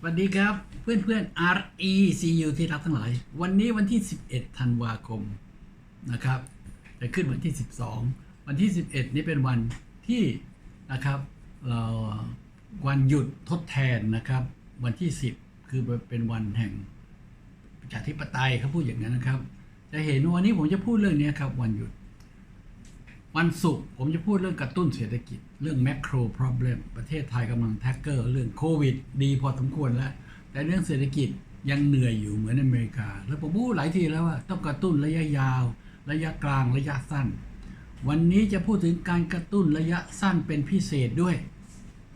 สวัสดีครับเพื่อนเพื่อนๆ RECU ที่รักทั้งหลาย วันนี้วันที่ 11 ธันวาคมนะครับจะขึ้นวันที่ 12 วันที่ 11 นี้เป็นวันที่นะครับเราวันหยุดทดแทนนะครับ วันที่ 10 คือเป็นวันแห่งประชาธิปไตยเขาพูดอย่างนั้นนะครับ จะเห็นวันนี้ผมจะพูดเรื่องนี้ครับ วันหยุด วันศุกร์ผมจะพูดเรื่องกระตุ้นเศรษฐกิจ เรื่อง macro problem ประเทศไทยกำลังแท็กเกอร์เรื่องโควิด ดีพอสมควรแล้ว แต่เรื่องเศรษฐกิจยังเหนื่อยอยู่เหมือนอเมริกา แล้วผมพูดหลายทีแล้วว่าต้องกระตุ้นระยะยาว ระยะกลางระยะสั้น วันนี้จะพูดถึงการกระตุ้นระยะสั้นเป็นพิเศษด้วย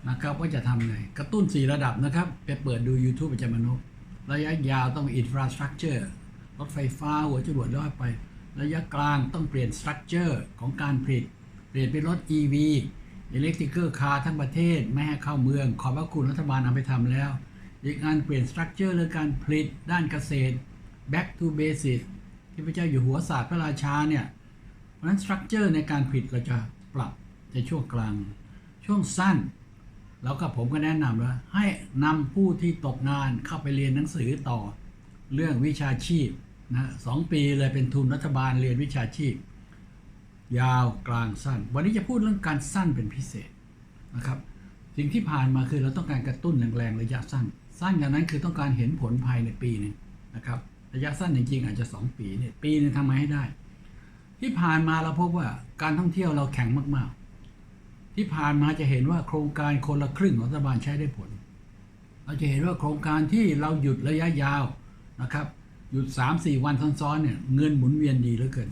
นะครับว่าจะทำไงกระตุ้น 4 ระดับนะครับไปเปิดดู YouTube ประจำมนุษย์ระยะยาวต้อง infrastructure รถไฟฟ้าหัวจรวดลอยไป ระยะกลางต้องเปลี่ยนสตรัคเจอร์ของการผลิต เปลี่ยนเป็นรถ EV Electrical Car ทั้งประเทศไม่ให้เข้าเมือง ขอบพระคุณรัฐบาลเอาไปทำแล้ว อีกงานเปลี่ยนสตรัคเจอร์เรื่องการผลิตด้านเกษตร back to basic ที่พระเจ้าอยู่หัวศาสตร์พระราชาเนี่ย เพราะฉะนั้นสตรัคเจอร์ในการผลิตเราจะปรับในช่วงกลาง ช่วงสั้น แล้วก็ผมก็แนะนำว่าให้นำผู้ที่ตกงานเข้าไปเรียนหนังสือต่อเรื่องวิชาชีพ นะสองปีเลยเป็นทุนรัฐบาลเรียนวิชาชีพ ยาวกลางสั้น วันนี้จะพูดเรื่องการสั้นเป็นพิเศษนะครับ สิ่งที่ผ่านมาคือเราต้องการกระตุ้นแรงๆระยะสั้น สั้นอย่างนั้นคือต้องการเห็นผลภายในปีนึงนะครับ ระยะสั้นจริงๆอาจจะ 2 ปีเนี่ยปีนึงทำมาให้ได้ ที่ผ่านมาเราพบว่าการท่องเที่ยวเราแข็งมากๆ ที่ผ่านมาจะเห็นว่าโครงการคนละครึ่งของรัฐบาลใช้ได้ผล เราจะเห็นว่าโครงการที่เราหยุดระยะยาวนะครับ หยุด 3-4 วันซ้อนๆเนี่ยเงินหมุนเวียนดีเหลือเกิน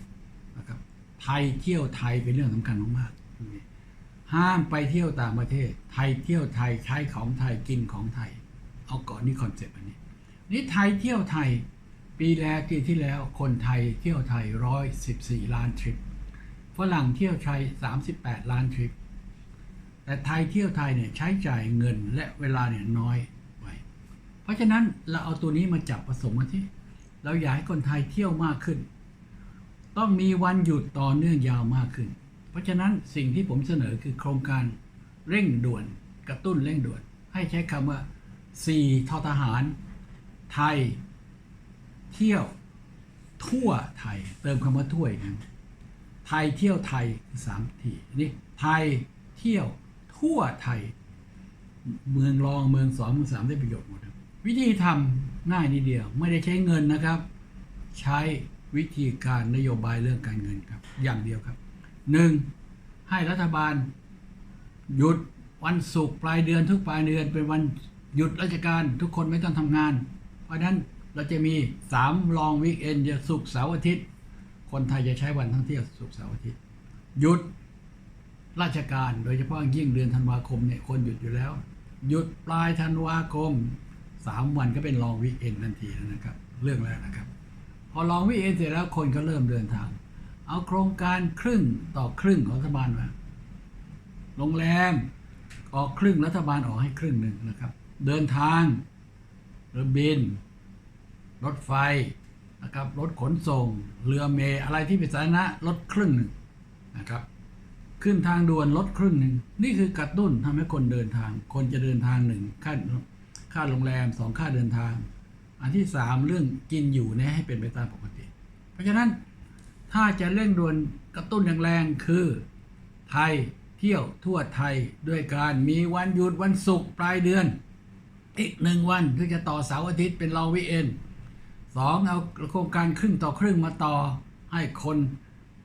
นะครับไทยเที่ยวไทยเป็นเรื่องสำคัญมากๆห้ามไปเที่ยวต่างประเทศ ไทยเที่ยวไทยใช้ของไทยกินของไทย เอาก่อนนี่คอนเซปต์อันนี้นี่ไทยเที่ยวไทยปีแรกปีที่แล้วคนไทยเที่ยวไทยร้อยสิบสี่ล้านทริปฝรั่งเที่ยวไทยสามสิบแปดล้านทริป แต่ไทยเที่ยวไทยเนี่ยใช้จ่ายเงินและเวลาเนี่ยน้อยไปเพราะฉะนั้นเราเอาตัวนี้มาจับผสมกันที่ เราอยากให้คนไทยเที่ยวมากขึ้น ต้องมีวันหยุดต่อเนื่องยาวมากขึ้น เพราะฉะนั้นสิ่งที่ผมเสนอคือโครงการเร่งด่วนกระตุ้นเร่งด่วน ให้ใช้คำว่า 4 ทอทหาร ไทย เที่ยวทั่วไทย เติมคำว่าทั่วอีกนะไทยเที่ยวไทยสามทีนี่ไทยเที่ยวทั่วไทย เมืองรองเมืองสองเมืองสามได้ประโยชน์หมด วิธีทำง่ายนิดเดียว ไม่ได้ใช้เงินนะครับ ใช้วิธีการนโยบายเรื่องการเงินครับ อย่างเดียวครับหนึ่งให้รัฐบาล หยุดวันศุกร์ปลายเดือนทุกปลายเดือนเป็นวันหยุดราชการทุกคนไม่ต้องทำงาน เพราะฉะนั้นเราจะมี 3 ลองวิกเอนจะศุกร์เสาร์อาทิตย์ คนไทยจะใช้วันท่องเที่ยวศุกร์เสาร์อาทิตย์ หยุดราชการโดยเฉพาะยิ่งเดือนธันวาคมเนี่ยคนหยุดอยู่แล้ว หยุดปลายธันวาคม 3วันก็เป็นลองวิเอนทันทีแล้วนะครับ เรื่องแรกนะครับ พอลองวิเอนเสร็จแล้วคนก็เริ่มเดินทาง เอาโครงการครึ่งต่อครึ่งของรัฐบาลมาโรงแรมออกครึ่งรัฐบาลออกให้ครึ่งหนึ่งนะครับ เดินทางเรือบิน รถไฟนะครับรถขนส่ง เรือเมล์อะไรที่เป็นสาธารณะลดครึ่งหนึ่งนะครับ ขึ้นทางด่วนลดครึ่งหนึ่งนี่คือกระตุ้นทำให้คนเดินทาง คนจะเดินทางหนึ่งค่า ค่าโรงแรมสองค่าเดินทาง อันที่สามเรื่องกินอยู่เนี่ยให้เป็นไปตามปกติ เพราะฉะนั้นถ้าจะเร่งด่วนกระตุ้นอย่างแรงคือไทยเที่ยวทั่วไทยด้วยการมีวันหยุดวันศุกร์ปลายเดือน อีกหนึ่งวันที่อจะต่อเสาร์อาทิตย์เป็นลองวิเอ็นสองเอาโครงการครึ่งต่อครึ่งมาต่อให้คน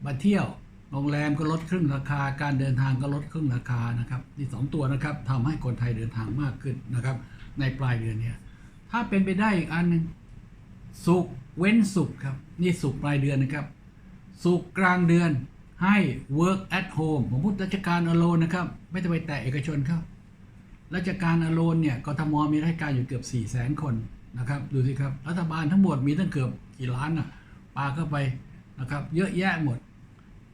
มาเที่ยวโรงแรมก็ลดครึ่งราคา การเดินทางก็ลดครึ่งราคานะครับนี่สองตัวนะครับทำให้คนไทยเดินทางมากขึ้นนะครับ ในปลายเดือนเนี้ยถ้าเป็นไปได้อีกอันหนึ่งสุกเว้นสุกครับ นี่สุกปลายเดือนนะครับ สุกกลางเดือนให้ work at home ผมพูดราชการอโลนนะครับ ไม่ต้องไปแตะเอกชนครับราชการอโลนเนี่ยกทมมีราชการอยู่เกือบ 4 0 0 0 0 0 คนนะครับ ดูสิครับ รัฐบาลทั้งหมดมีตั้งเกือบกี่ล้านอะปาเข้าไปนะครับ เยอะแยะหมด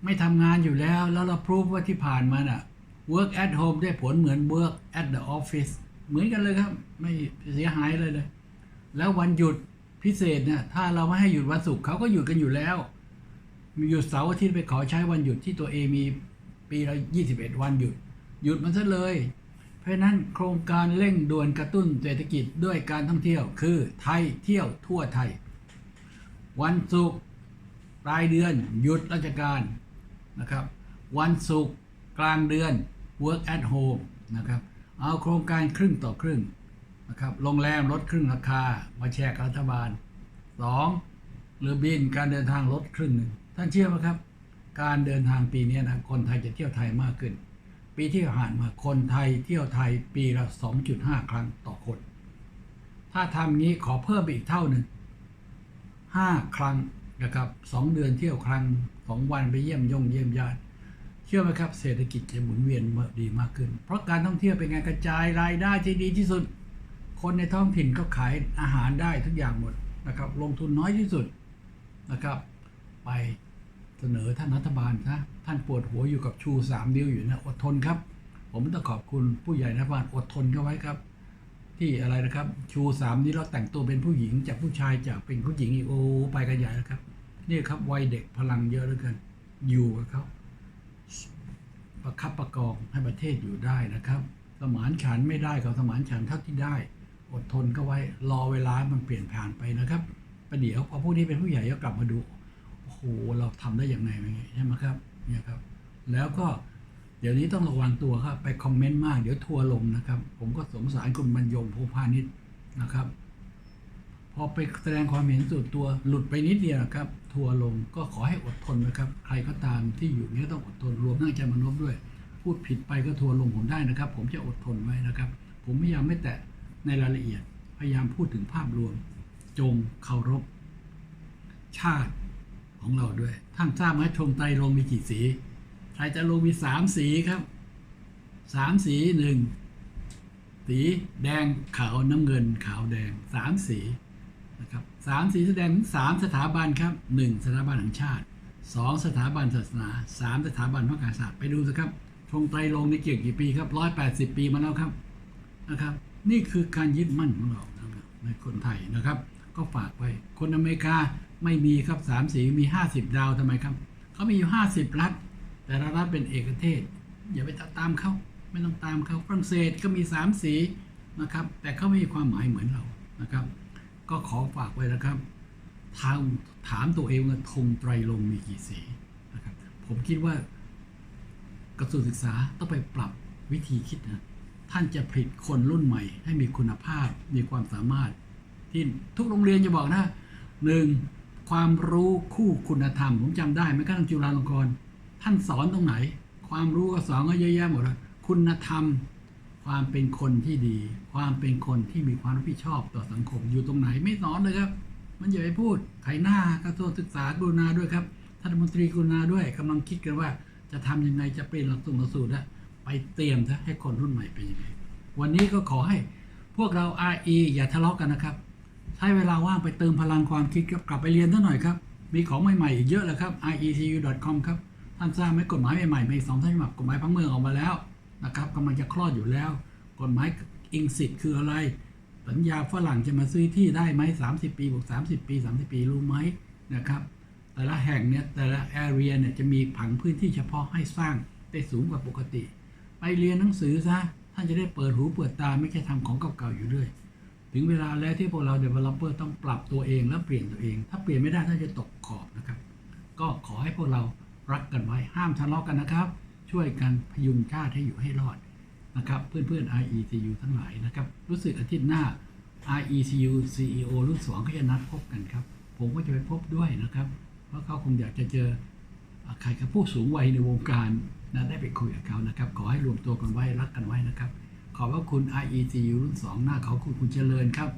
ไม่ทำงานอยู่แล้ว แล้วเราพรูฟว่าที่ผ่านมาน่ะ work at home ได้ผลเหมือน work at the office เหมือนกันเลยครับ ไม่เสียหายเลยเลย แล้ววันหยุดพิเศษเนี่ยถ้าเราไม่ให้หยุดวันศุกร์เขาก็หยุดกันอยู่แล้ว มีหยุดเสาร์อาทิตย์ไปขอใช้วันหยุดที่ตัวเองมีปีละ21วันหยุด หยุดมันซะเลย เพราะนั้นโครงการเร่งด่วนกระตุ้นเศรษฐกิจด้วยการท่องเที่ยว คือไทยเที่ยวทั่วไทย วันศุกร์ปลายเดือนหยุดราชการนะครับ วันศุกร์กลางเดือน work at home นะครับ เอาโครงการครึ่งต่อครึ่งนะครับโรงแรมลดครึ่งราคา มาแชร์กับรัฐบาล 2. เรือบินการเดินทางลดครึ่งหนึ่งท่านเชื่อไหมครับ การเดินทางปีนี้นะคนไทยจะเที่ยวไทยมากขึ้น ปีที่ผ่านมาคนไทยเที่ยวไทยปีละ 2.5 ครั้งต่อคน ถ้าทำงี้ขอเพิ่มไปอีกเท่าหนึ่งห้าครั้งนะครับสองเดือนเที่ยวครั้งสองวันไปเยี่ยมยงเยี่ยมญาติ ชื่อไหมครับเศรษฐกิจจะหมุนเวียนดีมากขึ้น เพราะการท่องเที่ยวเป็นการกระจายรายได้ที่ดีที่สุด คนในท้องถิ่นก็ขายอาหารได้ทุกอย่างหมดนะครับ ลงทุนน้อยที่สุดนะครับ ไปเสนอท่านรัฐบาลนะท่านปวดหัวอยู่กับชูสามนิ้วอยู่นะอดทนครับ ผมต้องขอบคุณผู้ใหญ่รัฐบาลอดทนเข้าไว้ครับ ที่อะไรนะครับ ชูสามนี้เราแต่งตัวเป็นผู้หญิงจากผู้ชายจากเป็นผู้หญิงอีกโอ้ไปกันใหญ่แล้วครับ นี่ครับวัยเด็กพลังเยอะเหลือเกินอยู่กับเขา ประคับประกองให้ประเทศอยู่ได้นะครับ สมานฉันไม่ได้กับสมานฉันเท่าที่ได้ อดทนก็ไว้รอเวลามันเปลี่ยนผ่านไปนะครับประเดี๋ยวพอพวกนี้เป็นผู้ใหญ่ก็กลับมาดูโอ้โหเราทำได้อย่างไรอย่างใช่ไหมครับเนี่ยครับ แล้วก็เดี๋ยวนี้ต้องระวังตัวครับ ไปคอมเมนต์มากเดี๋ยวทัวร์ลงนะครับ ผมก็สงสารคุณบรรยงภูพานิชนะครับ พอไปแสดงความเห็นส่วนตัวหลุดไปนิดเดียวครับ ทัวร์ลงก็ขอให้อดทนนะครับ ใครก็ตามที่อยู่เนี้ต้องอดทนรวมทั้งอาจารย์มนพด้วย พูดผิดไปก็ทัวร์ลงผมได้นะครับ ผมจะอดทนไว้นะครับ ผมพยายามไม่แตะในรายละเอียด พยายามพูดถึงภาพรวม จงเคารพ ชาติของเราด้วย ท่านทราบไหมธงไตรรงมีกี่สีไทยจะลงมีสามสีครับสามสีหนึ่งสีแดงขาวน้ำเงินขาวแดงสามสี นะครับสามสีแสดงถึงสามสถาบันครับหนึ่งสถาบันแห่งชาติสองสถาบันศาสนาสามสถาบันพระมหากษัตริย์ไปดูสิครับธงไตรรงในเกี่ยวกี่ปีครับร้อยแปดสิบปีมาแล้วครับนะครับ นี่คือการยึดมั่นของเรานะในคนไทยนะครับ ก็ฝากไว้คนอเมริกาไม่มีครับสามสีมีห้าสิบดาวทำไมครับเขามีอยู่ห้าสิบรัฐ แต่ละรัฐเป็นเอกเทศ อย่าไปตามเขาไม่ต้องตามเขาฝรั่งเศสก็มีสามสีนะครับ แต่เขาไม่มีความหมายเหมือนเรานะครับ ก็ขอฝากไว้นะครับทางถามตัวเองว่าธงไตรลงมีกี่สีนะครับ ผมคิดว่ากระทรวงศึกษาต้องไปปรับวิธีคิดนะท่านจะผลิตคนรุ่นใหม่ ให้มีคุณภาพมีความสามารถ ที่ทุกโรงเรียนจะบอกนะหนึ่งความรู้คู่คุณธรรม ผมจำได้แม้กระทั่งจุฬาลงกรณ์ท่านสอนตรงไหน ความรู้ก็สอนก็เยอะแยะหมดเลยคุณธรรม ความเป็นคนที่ดี ความเป็นคนที่มีความรับผิดชอบต่อสังคมอยู่ตรงไหนไม่สอนเลยครับ มันอย่าไปพูดไขหน้ากระทรวงศึกษากรุณาด้วยครับท่านรัฐมนตรีกรุณาด้วยกำลังคิดกันว่า จะทำยังไงจะเปลี่ยนหลักสูตรหลักสูตรนะไปเตรียมซะให้คนรุ่นใหม่เป็นยังไงวันนี้ก็ขอให้พวกเรา RE อย่าทะเลาะกันนะครับ ใช้เวลาว่างไปเติมพลังความคิดครับกลับไปเรียนซะหน่อยครับ มีของใหม่ๆอีกเยอะเลยครับ iecu.com ครับท่านทราบไหมกฎหมายใหม่ๆมีสองท่านฉบับกฎหมายพังเมืองออกมาแล้ว นะครับกำลังจะคลอดอยู่แล้ว กฎหมายอิงสิทธิ์คืออะไร สัญญาฝรั่งจะมาซื้อที่ได้ไหม30 ปีบวก30 ปี 30 ปีรู้ไหมนะครับแต่ละแห่งเนี่ยแต่ละแอเรียเนี่ยจะมีผังพื้นที่เฉพาะให้สร้างได้สูงกว่าปกติ ไปเรียนหนังสือซะท่านจะได้เปิดหูเปิดตาไม่ใช่ทำของเก่าๆอยู่เรื่อยถึงเวลาแล้วที่พวกเรา developer ต้องปรับตัวเองและเปลี่ยนตัวเอง ถ้าเปลี่ยนไม่ได้ท่านจะตกขอบนะครับ ก็ขอให้พวกเรารักกันไว้ห้ามทะเลาะกันนะครับ ช่วยกันพยุงชาติให้อยู่ให้รอดนะครับเพื่อนๆ IECU ทั้งหลายนะครับ รู้สึกอาทิตย์หน้า IECU CEO รุ่นสองก็จะนัดพบกันครับ ผมก็จะไปพบด้วยนะครับ เพราะเขาคงอยากจะเจอใครกับผู้สูงวัยในวงการนะได้ไปคุยกับเขานะครับ ขอให้รวมตัวกันไว้รักกันไว้นะครับ ขอบพระคุณ IECU รุ่น2หน้าเขาคุณคุณเจริญครับ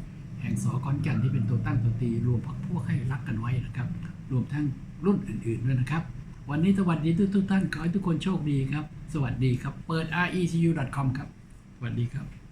แห่งสอขอนแก่นที่เป็นตัวตั้งตัวตีรวมพรรคพวกให้รักกันไว้นะครับ รวมทั้งรุ่นอื่นๆด้วยนะครับ วันนี้สวัสดีทุกๆท่าน ขอให้ทุกคนโชคดีครับ สวัสดีครับ เปิด RECU.com ครับ สวัสดีครับ